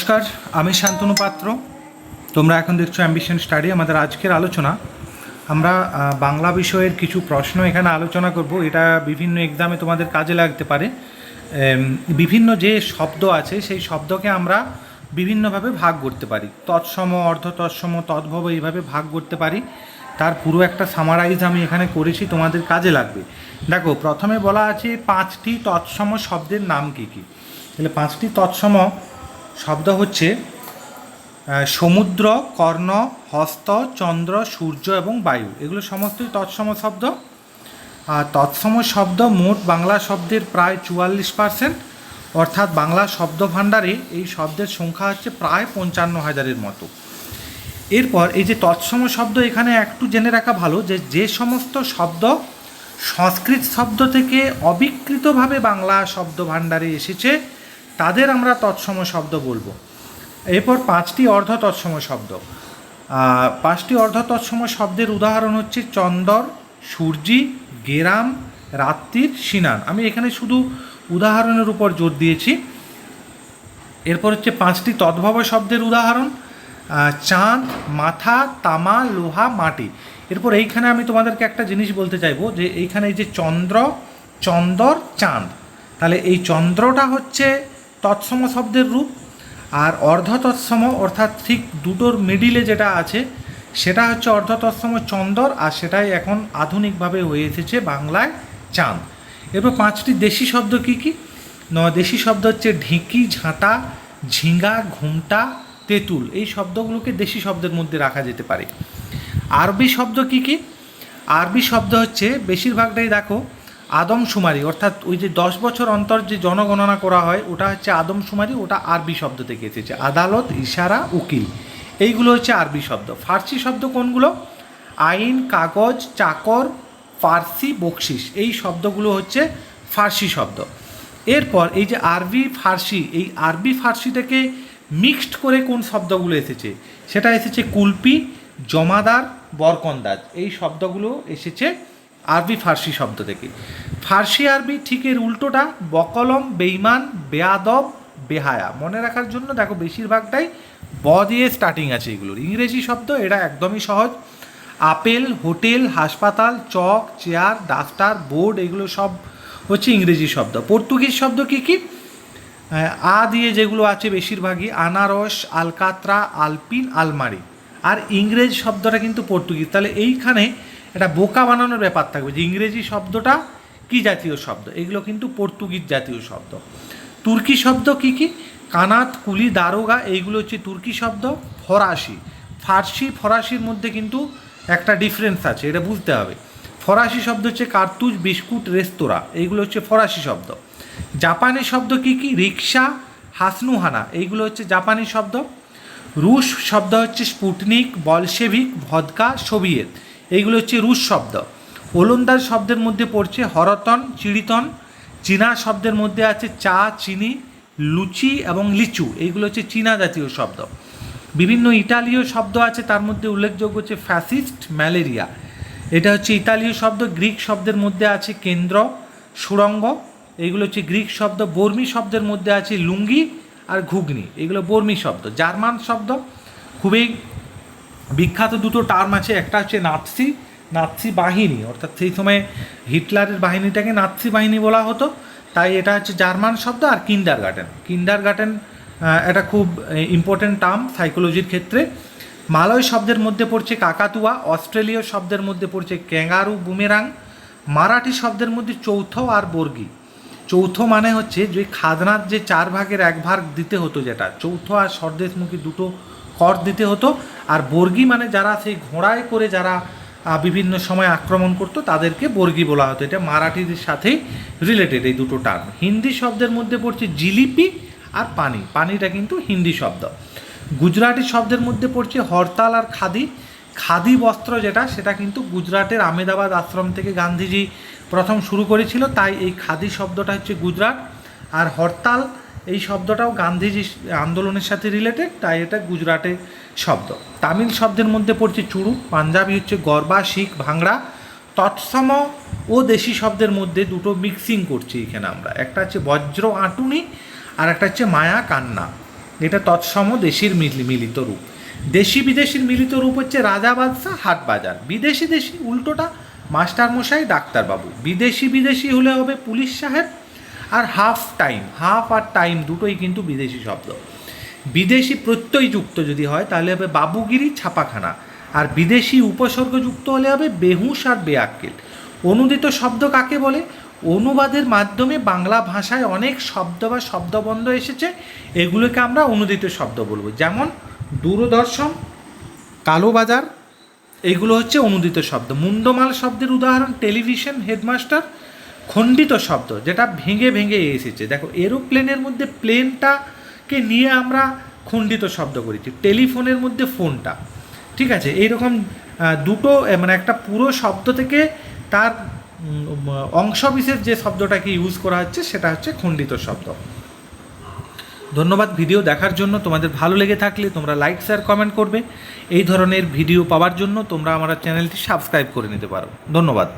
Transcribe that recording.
নমস্কার, আমি শান্তনু পাত্র। তোমরা এখন দেখছ অ্যাম্বিশন স্টাডি আমাদের আজকের আলোচনা। আমরা বাংলা বিষয়ের কিছু প্রশ্ন এখানে আলোচনা করব। এটা বিভিন্ন এক্সামে তোমাদের কাজে লাগতে পারে। বিভিন্ন যে শব্দ আছে, সেই শব্দকে আমরা বিভিন্নভাবে ভাগ করতে পারি। তৎসম অর্ধ তৎসম তদ্ভব এইভাবে ভাগ করতে পারি। তার পুরো একটা সামারাইজ আমি এখানে করেছি, তোমাদের কাজে লাগবে। দেখো, প্রথমে বলা আছে পাঁচটি তৎসম শব্দের নাম কী কী? তাহলে পাঁচটি তৎসম শব্দ হচ্ছে সমুদ্র, কর্ণ, হস্ত, চন্দ্র, সূর্য এবং বায়ু। এগুলো সমস্তই তৎসম শব্দ। আর তৎসম শব্দ মোট বাংলা শব্দের প্রায় চুয়াল্লিশ পার্সেন্ট। অর্থাৎ বাংলা শব্দ ভাণ্ডারে এই শব্দের সংখ্যা হচ্ছে প্রায় পঞ্চান্ন হাজারের মতো। এরপর এই যে তৎসম শব্দ এখানে একটু জেনে রাখা ভালো যে যে সমস্ত শব্দ সংস্কৃত শব্দ থেকে অবিকৃতভাবে বাংলা শব্দ ভাণ্ডারে এসেছে তাদের আমরা তৎসম শব্দ বলব। এরপর পাঁচটি অর্ধ তৎসম শব্দ। পাঁচটি অর্ধ তৎসম শব্দের উদাহরণ হচ্ছে চন্দর, সূর্যি, গেরাম, রাত্রির সিনান আমি এখানে শুধু উদাহরণের উপর জোর দিয়েছি। এরপর হচ্ছে পাঁচটি তদ্ভব শব্দের উদাহরণ। চাঁদ, মাথা, তামা, লোহা, মাটি। এরপর এইখানে আমি তোমাদেরকে একটা জিনিস বলতে চাইব যে এইখানে এই যে চন্দ্র, চন্দর, চাঁদ। তাহলে এই চন্দ্রটা হচ্ছে তৎসম শব্দের রূপ আর অর্ধ তৎসম অর্থাৎ ঠিক দুটোর মিডিলে যেটা আছে, সেটা হচ্ছে অর্ধ তৎসম চন্দর আর সেটাই এখন আধুনিকভাবে হয়ে এসেছে বাংলায় চাঁদ। এরপর পাঁচটি দেশি শব্দ কী কী? ন, দেশি শব্দ হচ্ছে ঢিঁকি, ঝাঁটা, ঝিঙ্গা, ঘুমটা, তেঁতুল। এই শব্দগুলোকে দেশি শব্দের মধ্যে রাখা যেতে পারে। আরবি শব্দ কী কী? আরবি শব্দ হচ্ছে, বেশিরভাগটাই দেখো আদমশুমারি, অর্থাৎ ওই যে দশ বছর অন্তর যে জনগণনা করা হয়, ওটা হচ্ছে আদমশুমারি, ওটা আরবি শব্দ থেকে এসেছে। আদালত, ইশারা, উকিল। এইগুলো হচ্ছে আরবি শব্দ। ফার্সি শব্দ কোনগুলো? আইন, কাগজ, চাকর, ফার্সি বকশিস এই শব্দগুলো হচ্ছে ফার্সি শব্দ। এরপর এই যে আরবি, ফার্সি, এই আরবি, ফার্সি থেকে মিক্সড করে কোন শব্দগুলো এসেছে? সেটা এসেছে কুলপি, জমাদার, বরকন্দাজ। এই শব্দগুলো এসেছে আরবি ফার্সি শব্দ থেকে। ফার্সি আরবি ঠিক এর উল্টোটা, বকলম বেইমান বেয়াদব বেহায়া। মনে রাখার জন্য দেখো বেশিরভাগটাই ব দিয়ে স্টার্টিং আছে এগুলোর। ইংরেজি শব্দ এটা একদমই সহজ। আপেল, হোটেল, হাসপাতাল, চক, চেয়ার ডাস্টার বোর্ড এগুলো সব হচ্ছে ইংরেজি শব্দ। পর্তুগিজ শব্দ কী কী? আ দিয়ে যেগুলো আছে বেশিরভাগই আনারস, আলকাত্রা, আলপিন, আলমারি। আর ইংরেজ শব্দটা কিন্তু পর্তুগিজ। তাহলে এইখানে একটা বোকা বানানোর ব্যাপার থাকবে যে ইংরেজি শব্দটা কি জাতীয় শব্দ? এগুলো কিন্তু পর্তুগিজ জাতীয় শব্দ। তুর্কি শব্দ কি কি? কানাত, কুলি, দারোগা, এইগুলো হচ্ছে তুর্কি শব্দ, ফরাসি। ফার্সি, ফরাসির মধ্যে কিন্তু একটা ডিফারেন্স আছে, এটা বুঝতে হবে। ফরাসি শব্দ হচ্ছে কার্তুজ, বিস্কুট, রেস্তোরাঁ, এইগুলো হচ্ছে ফরাসি শব্দ। জাপানি শব্দ কি কি? রিক্সা, হাসনুহানা, এইগুলো হচ্ছে জাপানি শব্দ। রুশ শব্দ হচ্ছে স্পুটনিক, বলশেভিক, ভদকা, সোভিয়েত। এইগুলো হচ্ছে রুশ শব্দ। ওলন্দাজ শব্দের মধ্যে পড়ছে হরতন, চিড়িতন। চীনা শব্দের মধ্যে আছে চা, চিনি, লুচি এবং লিচু। এইগুলো হচ্ছে চীনা জাতীয় শব্দ। বিভিন্ন ইটালীয় শব্দ আছে, তার মধ্যে উল্লেখযোগ্য হচ্ছে ফ্যাসিস্ট, ম্যালেরিয়া। এটা হচ্ছে ইতালীয় শব্দ, গ্রিক শব্দের মধ্যে আছে কেন্দ্র, সুড়ঙ্গ। এইগুলো হচ্ছে গ্রিক শব্দ, বর্মী শব্দের মধ্যে আছে লুঙ্গি আর ঘুগনি। এগুলো বর্মী শব্দ, জার্মান শব্দ। খুবই বিখ্যাত দুটো টার্ম আছে, একটা হচ্ছে নাৎসি নাৎসি বাহিনী, অর্থাৎ সেই সময় হিটলারের বাহিনীটাকে নাৎসি বাহিনী বলা হতো। তাই এটা হচ্ছে জার্মান শব্দ আর কিন্ডার গার্ডেন কিন্ডার গার্ডেন এটা খুব ইম্পর্টেন্ট টার্ম সাইকোলজির ক্ষেত্রে। মালয় শব্দের মধ্যে পড়ছে কাকাতুয়া, অস্ট্রেলীয় শব্দের মধ্যে পড়ছে ক্যাঙ্গারু, বুমেরাং, মারাঠি শব্দের মধ্যে চৌথ আর বর্গী। চৌথ মানে হচ্ছে যে খাজনার যে চার ভাগের এক ভাগ দিতে হতো যেটা, চৌথ আর স্বদেশমুখী দুটো কর দিতে হতো। আর বর্গী মানে যারা সেই ঘোড়ায় করে যারা বিভিন্ন সময় আক্রমণ করতো, তাদেরকে বর্গী বলা হতো। এটা মারাঠিদের সাথেই রিলেটেড এই দুটো টার্ম হিন্দি শব্দের মধ্যে পড়ছে জিলিপি আর পানি। পানিটা কিন্তু হিন্দি শব্দ। গুজরাটি শব্দের মধ্যে পড়ছে হরতাল আর খাদি। খাদি বস্ত্র যেটা, সেটা কিন্তু গুজরাটের আমেদাবাদ আশ্রম থেকে গান্ধীজি প্রথম শুরু করেছিল। তাই এই খাদি শব্দটা হচ্ছে গুজরাট। আর হরতাল এই শব্দটাও গান্ধীজি আন্দোলনের সাথে রিলেটেড তাই এটা গুজরাটের শব্দ। তামিল শব্দের মধ্যে পড়ছে চুড়ু পাঞ্জাবি হচ্ছে গরবা, শিখ, ভাংড়া। তৎসম ও দেশি শব্দের মধ্যে দুটো মিক্সিং করছি এখানে আমরা। একটা হচ্ছে বজ্র আঁটুনি, আর একটা হচ্ছে মায়া কান্না। এটা তৎসম দেশির মিলি- মিলিত রূপ। দেশি বিদেশির মিলিত রূপ হচ্ছে রাজা বাদশাহ, হাট বাজার। বিদেশি দেশি উল্টোটা মাস্টার মশাই ডাক্তারবাবু। বিদেশি বিদেশি হলে হবে পুলিশ সাহেব আর হাফ টাইম হাফ আর টাইম দুটোই কিন্তু বিদেশি শব্দ। বিদেশি প্রত্যয়যুক্ত যদি হয়, তাহলে হবে বাবুগিরি ছাপাখানা। আর বিদেশি উপসর্গযুক্ত হলে হবে বেহুশ আর বেআক্কেল। অনুদিত শব্দ কাকে বলে? অনুবাদের মাধ্যমে বাংলা ভাষায় অনেক শব্দ বা শব্দবন্ধ এসেছে, এগুলোকে আমরা অনুদিত শব্দ বলব। যেমন দূরদর্শন, কালোবাজার, এগুলো হচ্ছে অনুদিত শব্দ। মুন্ডমাল শব্দের উদাহরণ টেলিভিশন হেডমাস্টার খণ্ডিত শব্দ, যেটা ভেঙে ভেঙে এসেছে। দেখো, এরোপ্লেনের মধ্যে প্লেনটাকে নিয়ে আমরা খণ্ডিত শব্দ করেছি, টেলিফোনের মধ্যে ফোনটা। ঠিক আছে? এইরকম দুটো মানে একটা পুরো শব্দ থেকে তার অংশবিশেষ যে শব্দটাকে ইউজ করা হচ্ছে, সেটা হচ্ছে খণ্ডিত শব্দ। ধন্যবাদ ভিডিও দেখার জন্য। তোমাদের ভালো লেগে থাকলে তোমরা লাইক শেয়ার কমেন্ট করবে। এই ধরনের ভিডিও পাওয়ার জন্য তোমরা আমার চ্যানেলটি সাবস্ক্রাইব করে নিতে পারো। ধন্যবাদ।